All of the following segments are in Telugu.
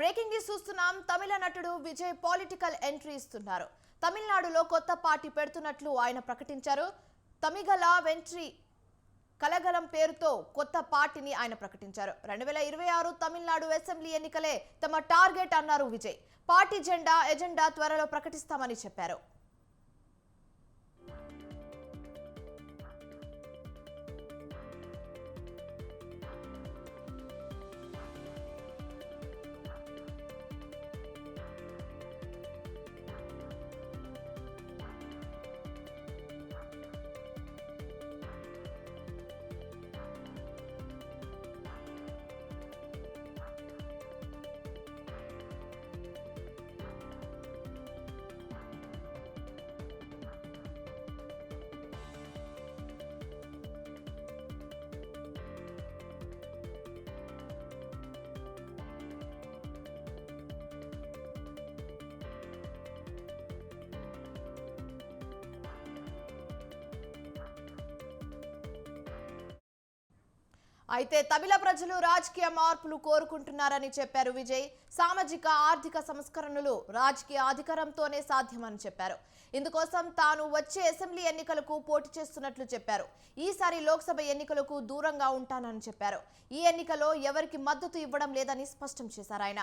బ్రేకింగ్ న్యూస్ చూస్తున్నాం. తమిళ నటుడు విజయ్ పొలిటికల్ ఎంట్రీ ఇస్తున్నారు. తమిళనాడులో కొత్త పార్టీ పెడుతున్నట్లు ఆయన ప్రకటించారు. తమిగల వెంట్రీ కలగలం పేరుతో కొత్త పార్టీని ఆయన ప్రకటించారు. రెండు వేల ఇరవై ఆరు తమిళనాడు అసెంబ్లీ ఎన్నికలే తమ టార్గెట్ అన్నారు విజయ్. పార్టీ జెండా ఎజెండా త్వరలో ప్రకటిస్తామని చెప్పారు. అయితే తమిళ ప్రజలు రాజకీయ మార్పులు కోరుకుంటున్నారని చెప్పారు విజయ్. సామాజిక ఆర్థిక సంస్కరణలు రాజకీయ అధికారంతోనే సాధ్యమని చెప్పారు. ఇందుకోసం తాను వచ్చే అసెంబ్లీ ఎన్నికలకు పోటీ చేస్తున్నట్లు చెప్పారు. ఈసారి లోక్సభ ఎన్నికలకు దూరంగా ఉంటానని చెప్పారు. ఈ ఎన్నికలో ఎవరికి మద్దతు ఇవ్వడం లేదని స్పష్టం చేశారు ఆయన.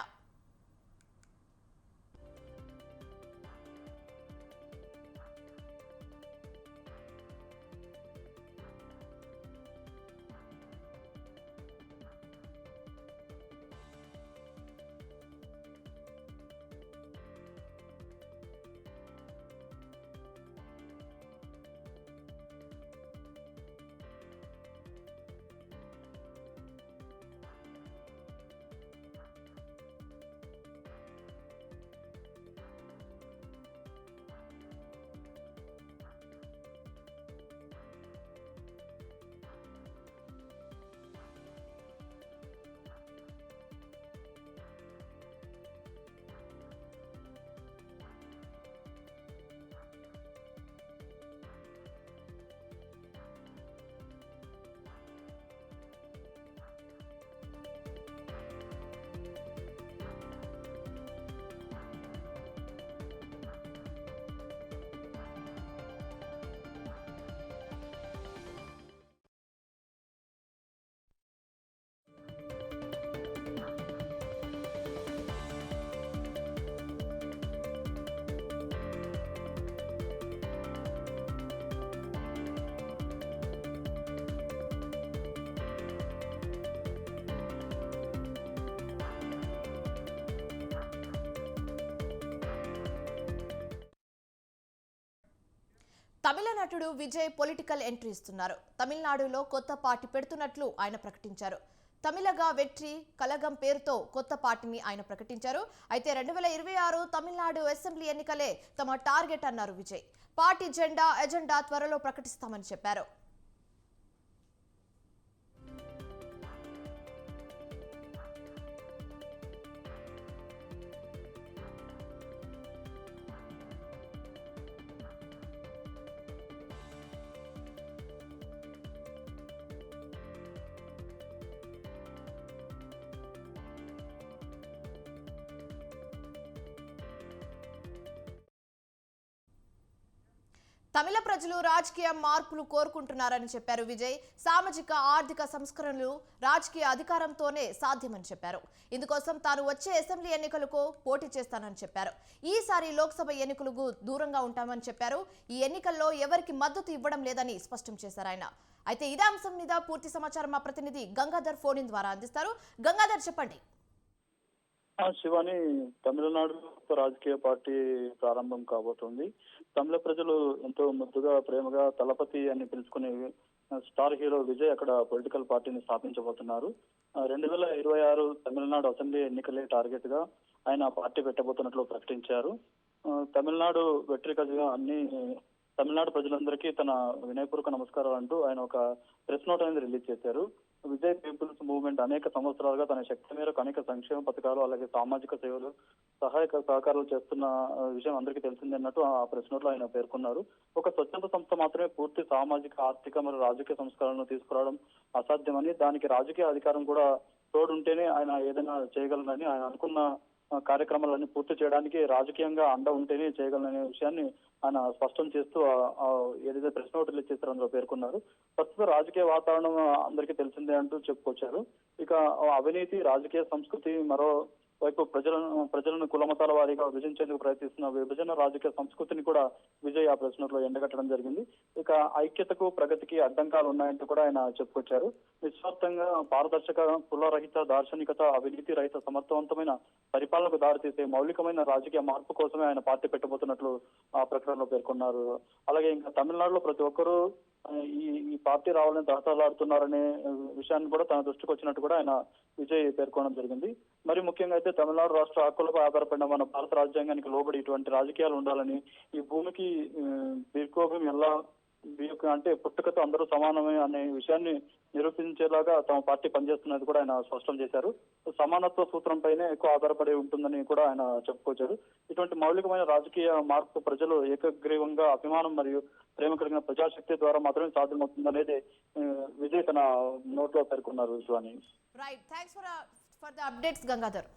తమిళ నటుడు విజయ్ పొలిటికల్ ఎంట్రీ ఇస్తున్నారు. తమిళనాడులో కొత్త పార్టీ పెడుతున్నట్లు ఆయన ప్రకటించారు. తమిళగా వెట్రి కలగం పేరుతో కొత్త పార్టీని ఆయన ప్రకటించారు. అయితే రెండు వేల ఇరవై ఆరు తమిళనాడు అసెంబ్లీ ఎన్నికలే తమ టార్గెట్ అన్నారు విజయ్. పార్టీ జెండా ఎజెండా త్వరలో ప్రకటిస్తామని చెప్పారు. తమిళ ప్రజలు రాజకీయ మార్పులు కోరుకుంటున్నారని చెప్పారు విజయ్. సామాజిక ఆర్థిక సంస్కరణలు రాజకీయ అధికారంతోనే సాధ్యమని చెప్పారు. ఇందుకోసం తాను వచ్చే అసెంబ్లీ ఎన్నికలకు పోటీ చేస్తానని చెప్పారు. ఈసారి లోక్సభ ఎన్నికలకు దూరంగా ఉంటామని చెప్పారు. ఈ ఎన్నికల్లో ఎవరికి మద్దతు ఇవ్వడం లేదని స్పష్టం చేశారు ఆయన. అయితే ఇదే అంశం మీద పూర్తి సమాచారం మా ప్రతినిధి గంగాధర్ ఫోన్ ద్వారా అందిస్తారు. గంగాధర్ చెప్పండి. శివాని తమిళనాడు రాజకీయ పార్టీ ప్రారంభం కాబోతుంది. తమిళ ప్రజలు ఎంతో ముద్దుగా ప్రేమగా తలపతి అని పిలుచుకునే స్టార్ హీరో విజయ్ అక్కడ పొలిటికల్ పార్టీని స్థాపించబోతున్నారు. రెండు వేల ఇరవై ఆరు తమిళనాడు అసెంబ్లీ ఎన్నికలే టార్గెట్గా ఆయన పార్టీ పెట్టబోతున్నట్లు ప్రకటించారు. తమిళనాడు వెట్రికగా అన్ని తమిళనాడు ప్రజలందరికీ తన వినయపూర్వక నమస్కారాలు అంటూ ఆయన ఒక ప్రెస్ నోట్ అనేది రిలీజ్ చేశారు. విజయ్ పీపుల్స్ మూవ్మెంట్ అనేక సంవత్సరాలుగా తన శక్తి మేరకు అనేక సంక్షేమ పథకాలు అలాగే సామాజిక సేవలు సహాయక సహకారాలు చేస్తున్న విషయం అందరికీ తెలిసిందే అన్నట్టు ఆ ప్రెస్ నోట్లో ఆయన పేర్కొన్నారు. ఒక స్వచ్ఛంద సంస్థ మాత్రమే పూర్తి సామాజిక ఆర్థిక మరియు రాజకీయ సంస్కరణను తీసుకురావడం అసాధ్యమని దానికి రాజకీయ అధికారం కూడా తోడుంటేనే ఆయన ఏదైనా చేయగలనని ఆయన అనుకున్న కార్యక్రమాలన్నీ పూర్తి చేయడానికి రాజకీయంగా అండ ఉంటేనే చేయగలననే విషయాన్ని ఆయన స్పష్టం చేస్తూ ఆ- ఏదైతే ప్రెస్ నోట్ రిలీజ్ అందులో పేర్కొన్నారు. ప్రస్తుత రాజకీయ వాతావరణం అందరికీ తెలిసిందే అంటూ చెప్పుకొచ్చారు. ఇక అవినీతి రాజకీయ సంస్కృతి మరో వైపు ప్రజలను ప్రజలను కులమతాల వారీగా విభజించేందుకు ప్రయత్నిస్తున్న విభజన రాజకీయ సంస్కృతిని కూడా విజయ్ ఆ ప్రశ్నలో ఎండగట్టడం జరిగింది. ఇక ఐక్యతకు ప్రగతికి అడ్డంకాలు ఉన్నాయంటూ కూడా ఆయన చెప్పుకొచ్చారు. నిస్వార్థంగా పారదర్శక కులరహిత దార్శనికత అవినీతి రహిత సమర్థవంతమైన పరిపాలనకు దారితీసే మౌలికమైన రాజకీయ మార్పు కోసమే ఆయన పార్టీ పెట్టబోతున్నట్లు ఆ ప్రకటనలో పేర్కొన్నారు. అలాగే ఇంకా తమిళనాడులో ప్రతి ఒక్కరూ ఈ ఈ పార్టీ రావాలని దహతలాడుతున్నారనే విషయాన్ని కూడా తన దృష్టికి వచ్చినట్టు కూడా ఆయన విజయ్ పేర్కొనడం జరిగింది. మరి ముఖ్యంగా అయితే తమిళనాడు రాష్ట్ర హక్కులపై ఆధారపడిన మన భారత రాజ్యాంగానికి లోబడి ఇటువంటి రాజకీయాలు ఉండాలని ఈ భూమికి దీర్ఘోభం ఎలా అంటే పుట్టుకతో అందరూ సమానమే అనే విషయాన్ని నిరూపించేలాగా తమ పార్టీ పనిచేస్తున్నది కూడా ఆయన స్పష్టం చేశారు. సమానత్వ సూత్రంపైనే ఎక్కువ ఆధారపడి ఉంటుందని కూడా ఆయన చెప్పుకొచ్చారు. ఇటువంటి మౌలికమైన రాజకీయ మార్పు ప్రజలు ఏకగ్రీవంగా అభిమానం మరియు ప్రేమ కలిగిన ప్రజాశక్తి ద్వారా మాత్రమే సాధ్యమవుతుందనేది విజయ్ తన నోట్లో పేర్కొన్నారు Shivani right thanks for for the updates Gangadhar